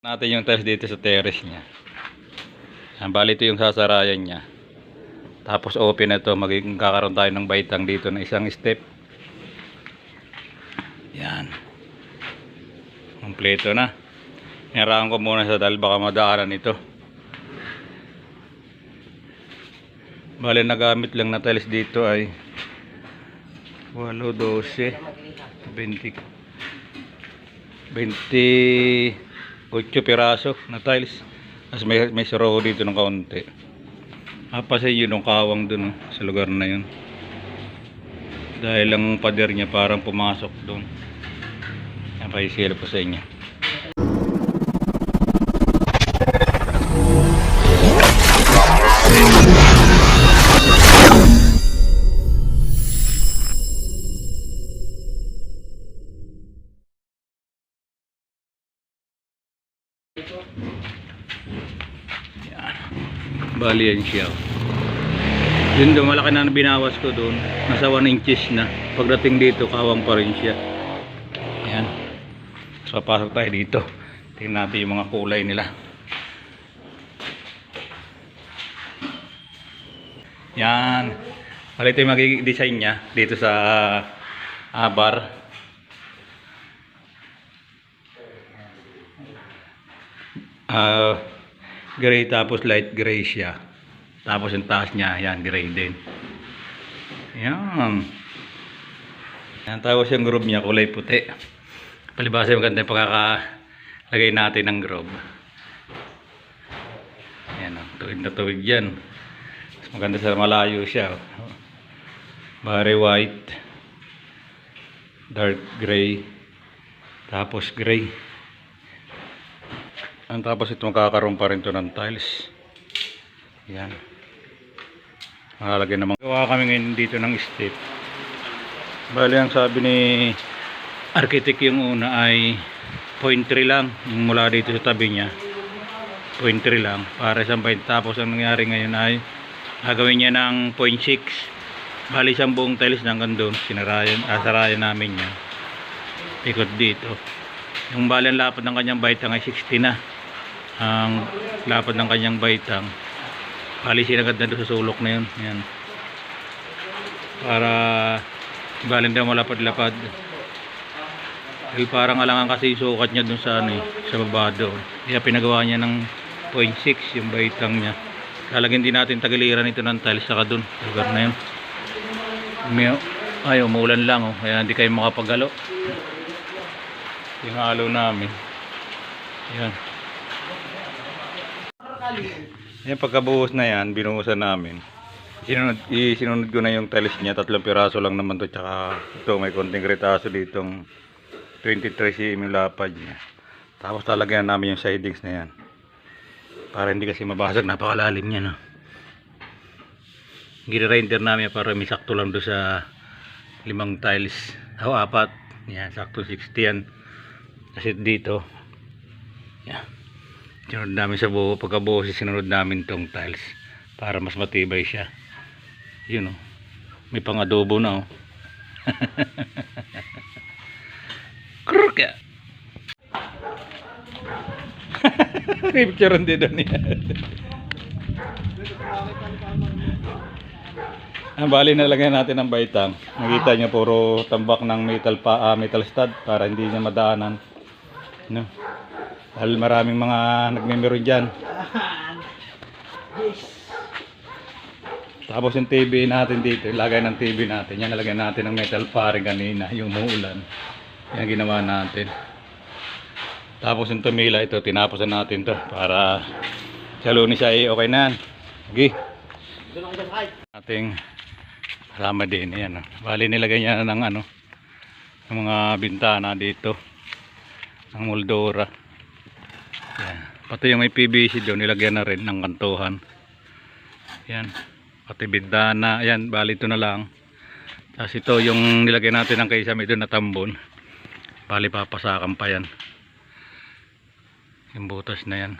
natin yung tiles dito sa terrace niya. Bali ito yung sasarayan niya. Tapos open na ito, magiging kakaroon tayo ng baitang dito na isang step. Yan. Kompleto na. Nirahan ko muna sa dahil baka madaanan ito. Bali nagamit lang na tiles dito ay 8, 12, 20, 28 piraso na tiles. Tapos may, may soroho dito ng kaunti. Apasin yun yung kawang dun oh, sa lugar na yun. Dahil ang pader niya parang pumasok doon. Pa ko sa inyo. Yan. Bali yan siya. Yun doon, malaki na binawas ko doon. Nasa 1 inches na. Pagdating dito, kawang pa rin siya. Ayan. So, pasok tayo dito. Tingnan natin yung mga kulay nila. Yan. Bali ito yung magiging design niya dito sa ah, bar. Ah, gray tapos light gray siya. Tapos yung taas niya, yan, gray din. Yan. Yan, tapos yung groove niya, kulay puti. Palibasa yung maganda yung pagkakalagay natin ng groove. Yan, oh, tuwid na tuwid yan. Mas maganda sa malayo siya. Oh. Very white. Dark gray. Tapos gray. Ang tapos ito makakaroon pa rin to ng tiles. Yan. Malalagay naman. Gawa kami ngayon dito ng step. Bali ang sabi ni architect yung una ay 0.3 lang. Mula dito sa tabi niya. 0.3 lang. Para sa point. Tapos ang nangyari ngayon ay gagawin niya ng 0.6. Bali isang buong tiles hanggang doon. Sinarayan, asarayan namin yan. Ikot dito. Yung bali ang lapad ng kanyang baitang ay 60 na. Ang lapad ng kanyang baitang Alisin agad na doon sa sulok na yun. Yan. Para galing daw malapad-lapad. Dahil parang alangan kasi sukat niya doon sa ano eh, sa baba doon. Kaya pinagawa niya ng 0.6 yung baitang niya. Lalagyan din natin tagiliran ito ng tiles saka doon. Lugar na yun. May, ay, umulan lang oh. Kaya hindi kayo makapagalo. Yung halo namin. Yan. Yan pagkabuhos na yan, binuhusan namin. Sinunod, isinunod ko na yung tiles niya, tatlong piraso lang naman to tsaka ito may konting retaso ditong 23 cm yung lapad niya. Tapos talagyan namin yung sidings na yan. Para hindi kasi mabasag, napakalalim niya no. Gire-render namin para may sakto lang do sa limang tiles. O apat. Yan, sakto 60 yan. Kasi dito, yan. Sinunod namin sa buo, pagkabuo sinunod namin tong tiles para mas matibay siya. Yun oh. May pang-adobo na oh. Kruk ya. May picture din doon niya. Ang bali na lagyan natin ng baitang. Nakita niyo puro tambak ng metal pa ah, metal stud para hindi niya madaanan. No. Dahil maraming mga nagmemeron dyan. Tapos yung TV natin dito, ilagay ng TV natin. Yan, nalagyan natin ng metal paring kanina, yung muulan. Yan ginawa natin. Tapos yung tumila ito, tinaposan natin to para sa lunes ay okay na. Sige. Ating kasama din. Yan. oh. Bali nilagay niya ng ano, ng mga bintana dito. Ng moldora. Pati yung may PVC doon, nilagyan na rin ng kantuhan. Yan. Pati bintana. Yan, bali ito na lang. Tapos ito yung nilagyan natin ng kaisame doon na tambon. Bali papasakan pa yan. Yung butas na yan.